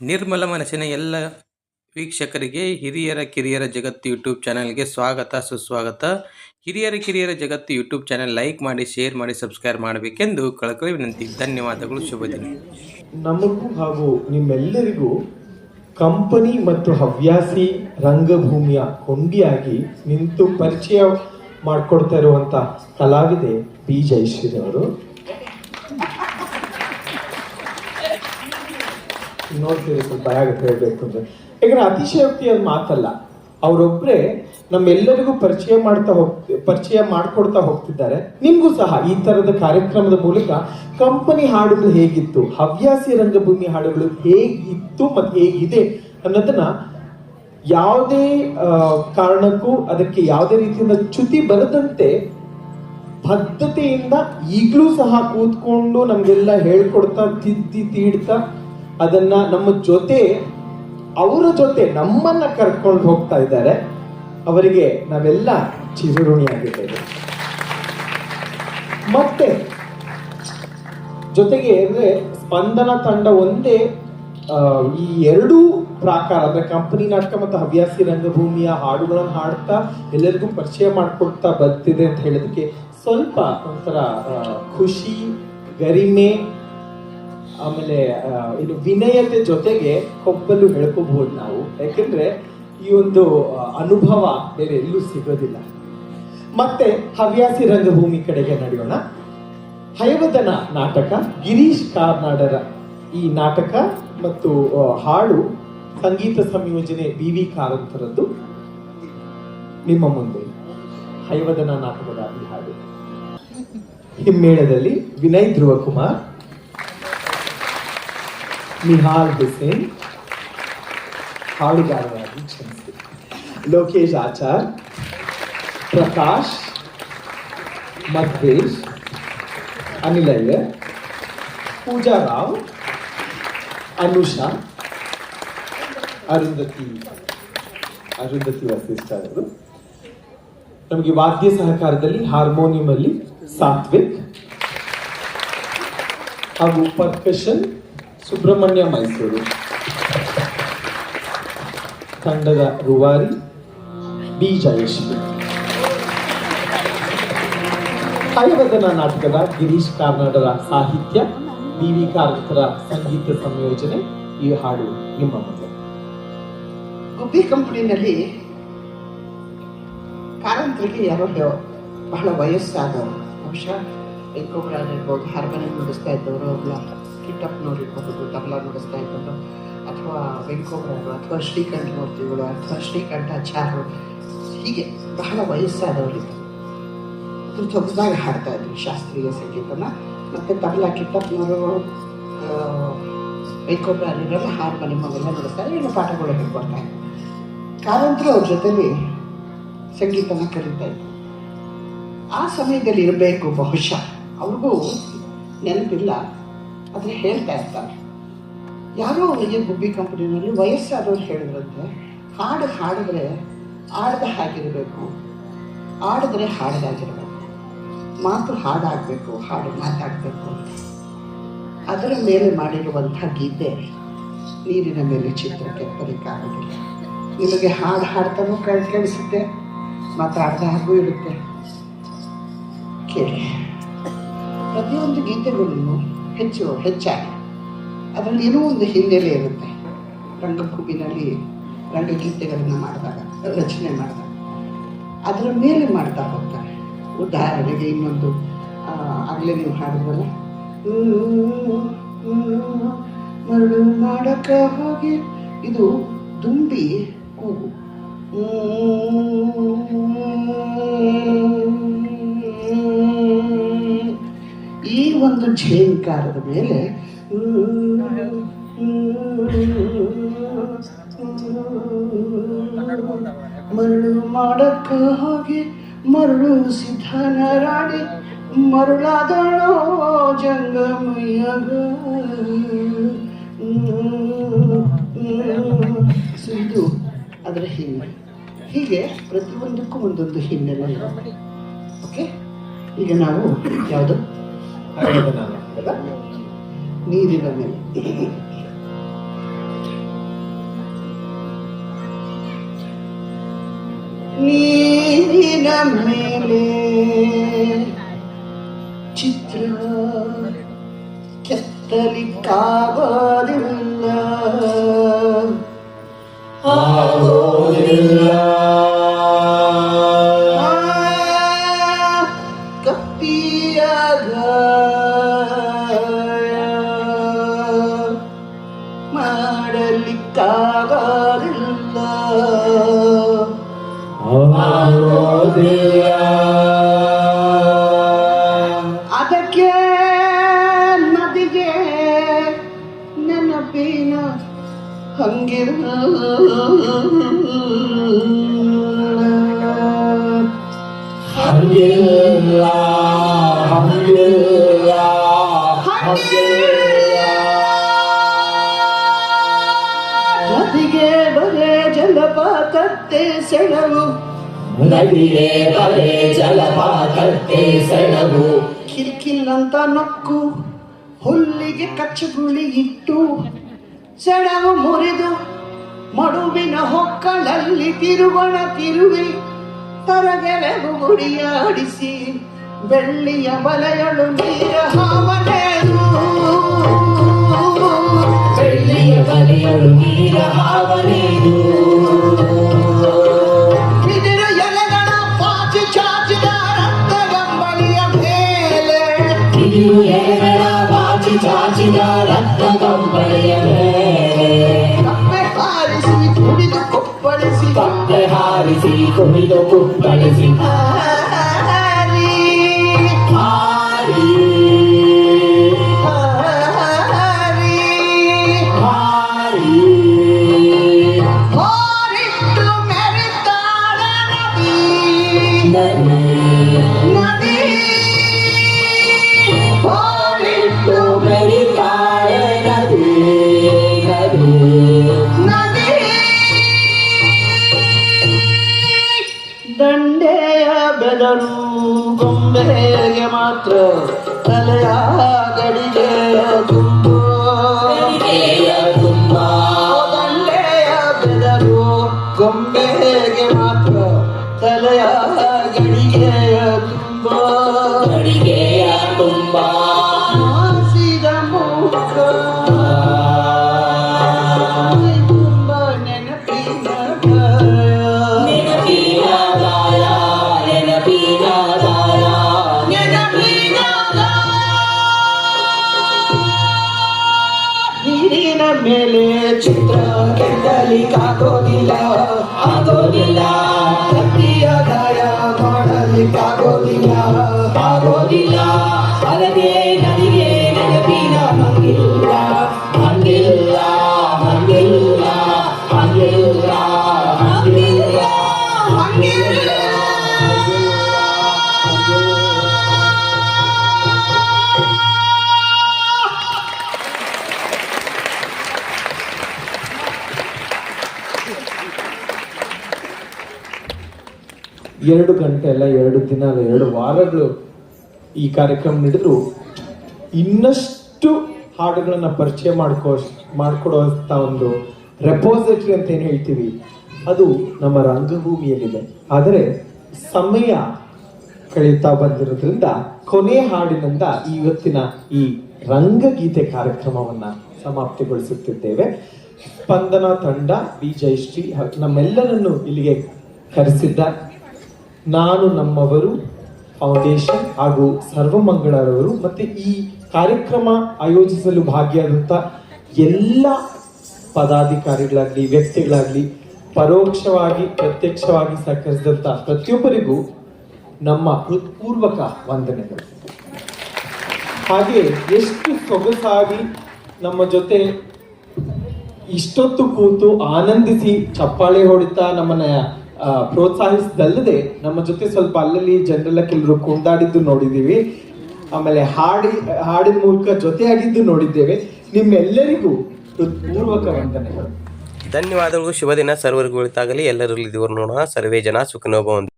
ನಿರ್ಮಲ ಮನಸ್ಸಿನ ಎಲ್ಲ ವೀಕ್ಷಕರಿಗೆ ಹಿರಿಯರ ಕಿರಿಯರ ಜಗತ್ತು ಯೂಟ್ಯೂಬ್ ಚಾನಲ್ಗೆ ಸ್ವಾಗತ, ಸುಸ್ವಾಗತ. ಹಿರಿಯರ ಕಿರಿಯರ ಜಗತ್ತು ಯೂಟ್ಯೂಬ್ ಚಾನಲ್ ಲೈಕ್ ಮಾಡಿ, ಶೇರ್ ಮಾಡಿ, ಸಬ್ಸ್ಕ್ರೈಬ್ ಮಾಡಬೇಕೆಂದು ಕಳಕಳಿ ವಿನಂತಿ. ಧನ್ಯವಾದಗಳು, ಶುಭ ದಿನ. ನಮಗೂ ಹಾಗೂ ನಿಮ್ಮೆಲ್ಲರಿಗೂ ಕಂಪನಿ ಮತ್ತು ಹವ್ಯಾಸಿ ರಂಗಭೂಮಿಯ ಕೊಂಡಿಯಾಗಿ ನಿಂತು ಪರಿಚಯ ಮಾಡಿಕೊಡ್ತಾ ಇರುವಂತ ಕಲಾವಿದೆ ಬಿ. ಜಯಶ್ರೀ ನೋಡ್ತೀರಿ ಸ್ವಲ್ಪ ಭಯ ಆಗುತ್ತೆ ಹೇಳ್ಬೇಕು ಅಂದ್ರೆ, ಯಾಕಂದ್ರೆ ಅದು ಮಾತಲ್ಲ. ಅವರೊಬ್ಬರೇ ನಮ್ಮೆಲ್ಲರಿಗೂ ಪರಿಚಯ ಮಾಡ್ತಾ ಹೋಗ್ ಪರಿಚಯ ಮಾಡ್ಕೊಡ್ತಾ ಹೋಗ್ತಿದ್ದಾರೆ. ನಿಮಗೂ ಸಹ ಈ ತರದ ಕಾರ್ಯಕ್ರಮದ ಮೂಲಕ ಕಂಪನಿ ಹಾಡುಗಳು ಹೇಗಿತ್ತು, ಹವ್ಯಾಸಿ ರಂಗಭೂಮಿ ಹಾಡುಗಳು ಹೇಗಿತ್ತು ಮತ್ತೆ ಹೇಗಿದೆ ಅನ್ನೋದನ್ನ ಯಾವುದೇ ಕಾರಣಕ್ಕೂ ಅದಕ್ಕೆ ಯಾವುದೇ ರೀತಿಯಿಂದ ಚ್ಯುತಿ ಬರದಂತೆ ಬದ್ಧತೆಯಿಂದ ಈಗಲೂ ಸಹ ಕೂತ್ಕೊಂಡು ನಮಗೆಲ್ಲ ಹೇಳ್ಕೊಡ್ತಾ, ತಿದ್ದಿ, ತೀಡ್ತಾ ಅದನ್ನ ನಮ್ಮ ಜೊತೆ, ಅವರ ಜೊತೆ ನಮ್ಮನ್ನ ಕರ್ಕೊಂಡು ಹೋಗ್ತಾ ಇದ್ದಾರೆ. ಅವರಿಗೆ ನಾವೆಲ್ಲ ಚಿರಋಣಿಯಾಗಿದ್ದೇವೆ. ಮತ್ತೆ, ಜೊತೆಗೆ ಅಂದ್ರೆ ಸ್ಪಂದನ ತಂಡ ಒಂದೇ ಈ ಎರಡೂ ಪ್ರಾಕಾರ, ಅಂದ್ರೆ ಕಂಪನಿ ನಾಟಕ ಮತ್ತು ಹವ್ಯಾಸಿ ರಂಗಭೂಮಿಯ ಹಾಡುಗಳನ್ನು ಹಾಡ್ತಾ ಎಲ್ಲರಿಗೂ ಪರಿಚಯ ಮಾಡ್ಕೊಡ್ತಾ ಬರ್ತಿದೆ ಅಂತ ಹೇಳೋದಕ್ಕೆ ಸ್ವಲ್ಪ ಒಂಥರ ಖುಷಿ, ಗರಿಮೆ ಆಮೇಲೆ ಇದು ವಿನಯತೆ ಜೊತೆಗೆ ಕೊಬ್ಬಲು ಹೇಳ್ಕೋಬಹುದು ನಾವು. ಯಾಕೆಂದ್ರೆ, ಈ ಒಂದು ಅನುಭವ ಬೇರೆ ಎಲ್ಲೂ ಸಿಗೋದಿಲ್ಲ. ಮತ್ತೆ ಹವ್ಯಾಸಿ ರಂಗಭೂಮಿ ಕಡೆಗೆ ನಡೆಯೋಣ. ಹಯವದನ ನಾಟಕ, ಗಿರೀಶ್ ಕಾರ್ನಾಡರ ಈ ನಾಟಕ ಮತ್ತು ಹಾಡು ಸಂಗೀತ ಸಂಯೋಜನೆ ಬಿ ವಿ ಕಾರಂತರದ್ದು. ನಿಮ್ಮ ಮುಂದೆ ಹಯವದನ ನಾಟಕದ ಈ ಹಾಡು. ಹಿಮ್ಮೇಳದಲ್ಲಿ ವಿನಯ್ ಧ್ರುವಕುಮಾರ್ ನಿಹಾಲ್ ಹುಸೇನ್ ಹಾಡುಗಾರರಾಗಿ ಕ್ಷಮಿಸಿ ಲೋಕೇಶ್ ಆಚಾರ್ ಪ್ರಕಾಶ್ ಮಧ್ವೇಶ್ ಅನಿಲ್ ಅಯ್ಯರ್ ಪೂಜಾ ರಾವ್ ಅನುಷಾ ಅರುಂಧತಿ ಅರುಂಧತಿ ವಸಿಷ್ಠ ಅವರು ನಮಗೆ ವಾದ್ಯ ಸಹಕಾರದಲ್ಲಿ ಹಾರ್ಮೋನಿಯಂ ಅಲ್ಲಿ ಸಾತ್ವಿಕ್ ಹಾಗೂ ಪರ್ಕಷನ್ ಸುಬ್ರಹ್ಮಣ್ಯ ಮೈಸೂರು ತಂಡದ ರೂವಾರಿ ಬಿ ಜಯಶ್ರೀ ಹಯವದನ ನಾಟಕದ ಗಿರೀಶ್ ಕಾರ್ನಾಡರ ಸಾಹಿತ್ಯ ಬಿ ವಿ ಕಾರಂತರ ಸಂಗೀತ ಸಂಯೋಜನೆ ಈ ಹಾಡು ನಿಮ್ಮ ಮುಂದೆ ಗುಬ್ಬಿ ಕಂಪನಿನಲ್ಲಿ ಕಾರಂತರಿಗೆ ಯಾರೋ ಹೇ- ಬಹಳ ವಯಸ್ಸಾದವರು ಬಹುಶಃ ಎಕ್ಕೋಬ್ರಾನ್ ಇರ್ಬೋದು ಹಾರ್ಮೋನಿಯಂ ನುಡಿಸ್ತಾ ಇದ್ದವರು ಅವ್ರನ್ನ ಕಿಟ್ಟಪ್ಪನವ್ರು ಇರ್ಬೋದು ತಬಲಾ ನುಡಿಸ್ತಾ ಇರ್ಬೋದು, ಅಥವಾ ವೆಂಕೋಬ್ರಾರು ಅಥವಾ ಶ್ರೀಕಂಠ ಮೂರ್ತಿಗಳು, ಅಥವಾ ಶ್ರೀಕಂಠಾಚಾರ್ಯರು ಹೀಗೆ ಬಹಳ ವಯಸ್ಸಾದವರಿದ್ದರು ಅದ್ರ ಸೊಗಸಾಗ ಹಾಡ್ತಾ ಇದ್ರು ಶಾಸ್ತ್ರೀಯ ಸಂಗೀತನ. ಮತ್ತು ತಬಲಾ ಕಿಟ್ಟಪ್ಪನವರು ವೆಂಕೋಬ್ರಾರಿರೆಲ್ಲ ಹಾರ್ಮೋನಿಯಂ ಅವೆಲ್ಲ ನುಡಿಸ್ತಾರೆ ಏನು ಪಾಠಗಳು ಹೇಳ್ಕೊಡ್ತಾ ಇದ್ರು. ಕಾರಂತರು ಅವ್ರ ಜೊತೆಲಿ ಸಂಗೀತನ ಕಲಿತಾ ಇದ್ರು. ಆ ಸಮಯದಲ್ಲಿ ಇರಬೇಕು ಬಹುಶಃ. ಅವ್ರಿಗೂ ನೆನಪಿಲ್ಲ. ಆದರೆ ಹೇಳ್ತಾ ಇರ್ತಾರೆ ಯಾರೋ ಅವರಿಗೆ ಗುಬ್ಬಿ ಕಂಪನಿನಲ್ಲಿ ವಯಸ್ಸಾದವ್ರು ಹೇಳಿದ್ರಂತೆ, ಹಾಡು ಹಾಡಿದ್ರೆ ಆಡದ ಹಾಗಿರಬೇಕು ಆಡಿದ್ರೆ ಹಾಡದಾಗಿರಬೇಕು, ಮಾತು ಹಾಡಾಗಬೇಕು ಹಾಡು ಮಾತಾಡಬೇಕು. ಅದರ ಮೇಲೆ ಮಾಡಿರುವಂಥ ಗೀತೆ ನೀರಿನ ಮೇಲೆ ಚಿತ್ರಕ್ಕೆ ಬರೀಕಾಗಿಲ್ಲ ನಿಮಗೆ ಹಾಡು ಹಾಡ್ತಾನೂ ಕಳ್ ಕೇಳಿಸುತ್ತೆ ಮಾತಾಡ್ದ ಹಾಗೂ ಇರುತ್ತೆ. ಕೇಳಿ. ಪ್ರತಿಯೊಂದು ಗೀತೆಗಳನ್ನು ಹೆಚ್ಚು ಹೆಚ್ಚಾಗಿ. ಅದರಲ್ಲಿ ಏನೋ ಒಂದು ಹಿನ್ನೆಲೆ ಇರುತ್ತೆ. ರಂಗಭೂಮಿನಲ್ಲಿ ರಂಗಗೀತೆಗಳನ್ನು ಮಾಡಿದಾಗ, ರಚನೆ ಮಾಡಿದಾಗ. ಅದರ ಮೇಲೆ ಮಾಡ್ತಾ ಹೋಗ್ತಾರೆ. ಉದಾಹರಣೆಗೆ ಇನ್ನೊಂದು ಆಗಲೇ ನೀವು ಹಾಡಿದ್ರಲ್ಲ. ಮರಳು ಮಾಡಕ ಹೋಗಿ. ಇದು ದುಂಬಿ ಕೂಗು. ಝೇಂಕಾರದ ಮೇಲೆ ಮರಳು ಮಾಡಕ್ಕ ಹೋಗಿ ಮರಳು ಸಿದ್ಧನರಾಡಿ ರಾಣಿ ಜಂಗಮಯ್ಯಗ ಸೊ ಇದು ಅದರ ಹಿನ್ನೆಲೆ ಹೀಗೆ ಪ್ರತಿಯೊಂದಕ್ಕೂ ಒಂದೊಂದು ಹಿನ್ನೆಲೆ ಓಕೆ ಈಗ ನಾವು ಯಾವುದು? ಹರಿದನಾಮ ಅಲ್ಲ ನೀರಿನ ಮೇಲೆ ನೀರಿನ ಮೇಲೆ ಚಿತ್ರ ಕೆತ್ತಲಿಕ್ಕಾಗದೆ ಅದಕ್ಕೆ ನದಿಗೆ ನೆನಪಿನ ಹಂಗಿರ ಹಂಗಿಲ್ಲ ಹಂಗಿಲ್ಲ ನದಿಗೆ ಜಲಪಾತತ್ತೆ ಸೆಣವು. ನದಿಯೇ ಬರೆ ಜಲಪಾತಕ್ಕೆ ಸೆಣವು. ಕಿಲ್ಕಿಲ್ ಅಂತ ನಕ್ಕು ಹುಲ್ಲಿಗೆ ಕಚ್ಚುಗುಳಿ ಇಟ್ಟು ಸೆಣವು ಮುರಿದು ಮಡುವಿನ ಹೊಕ್ಕಳಲ್ಲಿ ತಿರುವಣ ತಿರುವಿ ತರಗೆರೆಗು ಗುಡಿಯಾಡಿಸಿ ಬೆಳ್ಳಿಯ ಬಲೆಯಳು ನೀರ ಹಾವನೇರು Comido puta de fin. Hari, Hari, Hari, Hari. Hari, tu meritada nabi. Nabi. ಗೊಂಬೆಗೆ ಮಾತ್ರ ತಲೆಯ ಗಡಿಗೆ ತುಂಬು. ಚಿತ್ರ ಕೆತ್ತಲಿಕ್ಕಾಗೋದಿಲ್ಲ ಆಗೋದಿಲ್ಲ ಕತ್ತಿಯ ಗಾಯ ಮಾಡಲಿಕ್ಕಾಗೋದಿಲ್ಲ. ಎರಡು ಗಂಟೆ ಅಲ್ಲ, ಎರಡು ದಿನ ಅಲ್ಲ, ಎರಡು ವಾರಗಳು ಈ ಕಾರ್ಯಕ್ರಮ ನಡೆದ್ರು. ಇನ್ನಷ್ಟು ಹಾಡುಗಳನ್ನ ಪರಿಚಯ ಮಾಡ್ಕೋ, ಮಾಡ್ಕೊಡುವಂತ ಒಂದು ರೆಪೋಸಿಟ್ರಿ ಅಂತ ಏನು ಹೇಳ್ತೀವಿ, ಅದು ನಮ್ಮ ರಂಗಭೂಮಿಯಲ್ಲಿದೆ. ಆದರೆ ಸಮಯ ಕಳೀತಾ ಬಂದಿರೋದ್ರಿಂದ ಕೊನೆ ಹಾಡಿನಿಂದ ಇವತ್ತಿನ ಈ ರಂಗಗೀತೆ ಕಾರ್ಯಕ್ರಮವನ್ನು ಸಮಾಪ್ತಿಗೊಳಿಸುತ್ತಿದ್ದೇವೆ. ಸ್ಪಂದನ ತಂಡ, ಬಿ ಜಯಶ್ರೀ, ನಮ್ಮೆಲ್ಲರನ್ನು ಇಲ್ಲಿಗೆ ಕರೆಸಿದ್ದ ನಾನು ನಮ್ಮವರು ಫೌಂಡೇಶನ್ ಹಾಗೂ ಸರ್ವಮಂಗಳರವರು ಮತ್ತೆ ಈ ಕಾರ್ಯಕ್ರಮ ಆಯೋಜಿಸಲು ಭಾಗಿಯಾದಂಥ ಎಲ್ಲ ಪದಾಧಿಕಾರಿಗಳಾಗಲಿ, ವ್ಯಕ್ತಿಗಳಾಗಲಿ, ಪರೋಕ್ಷವಾಗಿ, ಪ್ರತ್ಯಕ್ಷವಾಗಿ ಸಹಕರಿಸಿದಂಥ ಪ್ರತಿಯೊಬ್ಬರಿಗೂ ನಮ್ಮ ಹೃತ್ಪೂರ್ವಕ ವಂದನೆಗಳು. ಹಾಗೆ ಎಷ್ಟು ಸೊಗಸಾಗಿ ನಮ್ಮ ಜೊತೆ ಇಷ್ಟೊತ್ತು ಕೂತು ಆನಂದಿಸಿ ಚಪ್ಪಾಳೆ ಹೊಡಿತಾ ನಮ್ಮನ್ನ ಪ್ರೋತ್ಸಾಹಿಸಿದಲ್ಲದೆ ನಮ್ಮ ಜೊತೆ ಸ್ವಲ್ಪ ಅಲ್ಲಲ್ಲಿ ಜನರೆಲ್ಲ ಕೆಲವರು ಕುಂದಾಡಿದ್ದು ನೋಡಿದ್ದೀವಿ. ಆಮೇಲೆ ಹಾಡಿ, ಹಾಡಿನ ಮೂಲಕ ಜೊತೆಯಾಗಿದ್ದು ನೋಡಿದ್ದೇವೆ. ನಿಮ್ಮೆಲ್ಲರಿಗೂ ಹೃತ್ಪೂರ್ವಕ ವಂದನೆಗಳು. ಧನ್ಯವಾದಗಳು. ಶುಭ ದಿನ ಸರ್ವರಿಗೂ ಒಳಿತಾಗಲಿ ಎಲ್ಲರಲ್ಲಿ ದೇವರು ನೋಡೋಣ. ಸರ್ವೇ ಜನ ಸುಖನೋಭವಂತು